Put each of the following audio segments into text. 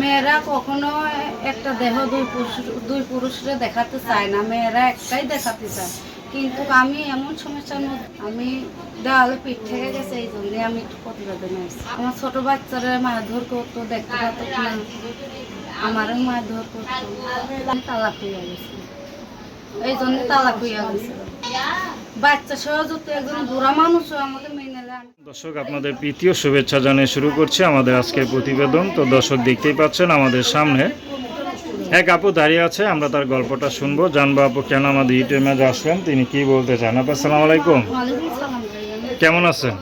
মেয়েরা কখনো একটা দেহ দুই পুরুষ দুই পুরুষরে দেখাতে চায় না, মেয়েরা একটাই দেখাতে চায়। কিন্তু আমি এমন সমস্যার মধ্যে আমি দেওয়ালে পিঠ থেকে গেছে, এই জন্যে আমি একটু প্রতিবেদনে আমার ছোট বাচ্চারা মারধর করতো, দেখতে পাতো না। আমারও মারধর করতো। তালাক হইয়া গেছি। এই জন্য তালাক হইয়া গেছে। বাচ্চা সহ যত একজন বুড়া মানুষও আমাকে দর্শক আপনাদের প্রীতীয় শুভেচ্ছা জানিয়ে শুরু করছি আমাদের আজকের প্রতিবেদন। তো দর্শক দেখতেই পাচ্ছেন আমাদের সামনে এক আপু দাঁড়িয়ে আছে আমরা তার গল্পটা শুনব। জানব আপু কেন আমাদের ইউটিউব মাঝে আসলেন তিনি কি বলতে চান? আপা সালাম আলাইকুম। কেমন আছেন?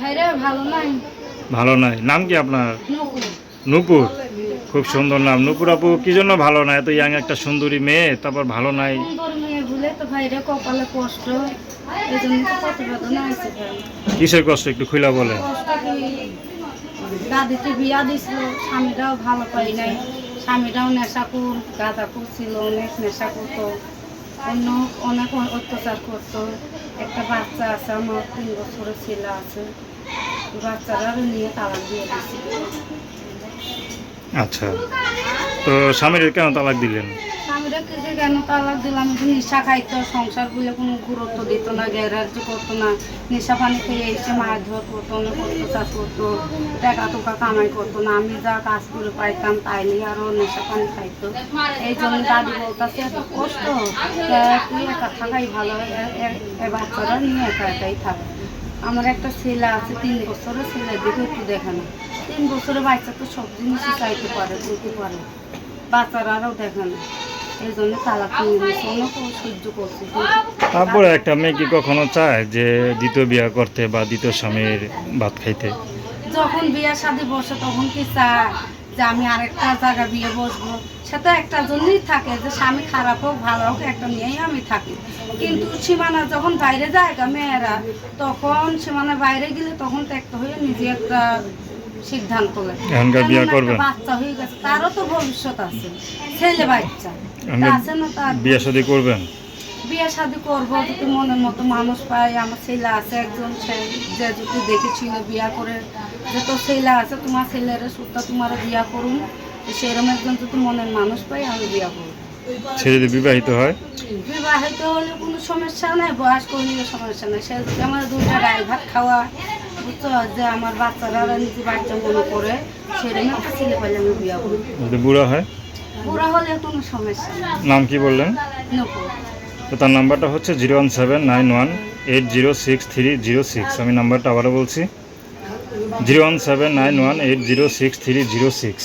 ভাইরা ভালো নাই। ভালো নাই। নাম কি আপনার? নূপুর? খুব সুন্দর নাম। নূপুর আপু কি জন্য ভালো না? এত ইয়াং একটা সুন্দরী মেয়ে তারপর ভালো নাই। কিসের কষ্ট? একটু খুলা বলে দাদিতে বিয়া দিছিল স্বামীটাও ভালো পাই নাই। স্বামীটাও নেশাকুর গাঁদাকুর ছিল অনেক নেশা করতো অন্য অনেক অত্যাচার করতো। একটা বাচ্চা আছে আমার তিন বছরের ছেলে আছে। বাচ্চারা নিয়ে তালাক দিয়ে আচ্ছা। তো স্বামীর কেন তালাক দিলেন? কেন তালাক দিলাম? খাইতো, সংসার বলে কোনো গুরুত্ব দিত না করতো না, নেশা পানি খেয়ে এসে মাছ ধর করতো অত্যাচার করতো, টাকা টোকা কামাই করতো না, আমি যা কাজ করে পাইতাম তাই নিয়ে আরও নেশা পানি খাইতো। এই জন্য দাদি বলতেছে, এত কষ্ট তুই একা থাকাই ভালো, এ- নিয়ে একা একাই থাক। আমার একটা ছেলে আছে তিন বছরের ছেলে দেখে একটু দেখে না তিন বছরের বাচ্চা তো সব জিনিসই চাইতে পারে বলতে পারে। বাচ্চারাও দেখে না এই জন্য তালাক নিয়ে নিয়েছে অনেক সহ্য করছে। তারপরে একটা মেয়ে কি কখনো চায় যে দ্বিতীয় বিয়ে করতে বা দ্বিতীয় স্বামীর ভাত খাইতে? যখন বিয়ে শাদী বসে তখন কি চায় যে আমি আরেকটা জায়গা বিয়ে বসবো? সেটা একটা জন্যই থাকে যে স্বামী খারাপ হোক ভালো হোক একটা নিয়েই আমি থাকি। কিন্তু সীমানা যখন বাইরে যায় মেয়েরা তখন সীমানা বাইরে গেলে তখন ত্যাক্ত হয়ে নিজে একটা সিদ্ধান্ত বাচ্চা হয়ে গেছে তারও তো ভবিষ্যৎ আছে। ছেলে বাচ্চা আছে না তার বিয়ে শাদী করবেন? বিয়ে শাদি করব যদি মনের মতো মানুষ পাই আমার ছেলে আছে একজন যে যদি দেখেছিল বিয়া করে যে তোর ছেলে আছে তোমার ছেলের সুতা তোমার বিয়া করুন। সেরকম একজন যদি মনের মানুষ পাই আমি বিয়া করব। সে যদি বিবাহিত হয়? বিবাহিত হলে কোনো সমস্যা নেই বয়স করলে সমস্যা নেই। সে আমার দুইটা ভাত খাওয়া বুঝছ? যে আমার বাচ্চারা নিজে বাচ্চা মনে করে সেরকম একটা ছেলে পাইলে আমি বিয়া করব। যদি বুড়া হয়? বুড়া হলে কোনো সমস্যা নাম কি বললেন? তো তার নাম্বারটা হচ্ছে zero one seven nine one eight zero six three zero six. আমি নাম্বারটা আবারও বলছি। Zero one seven nine one eight zero six three zero six.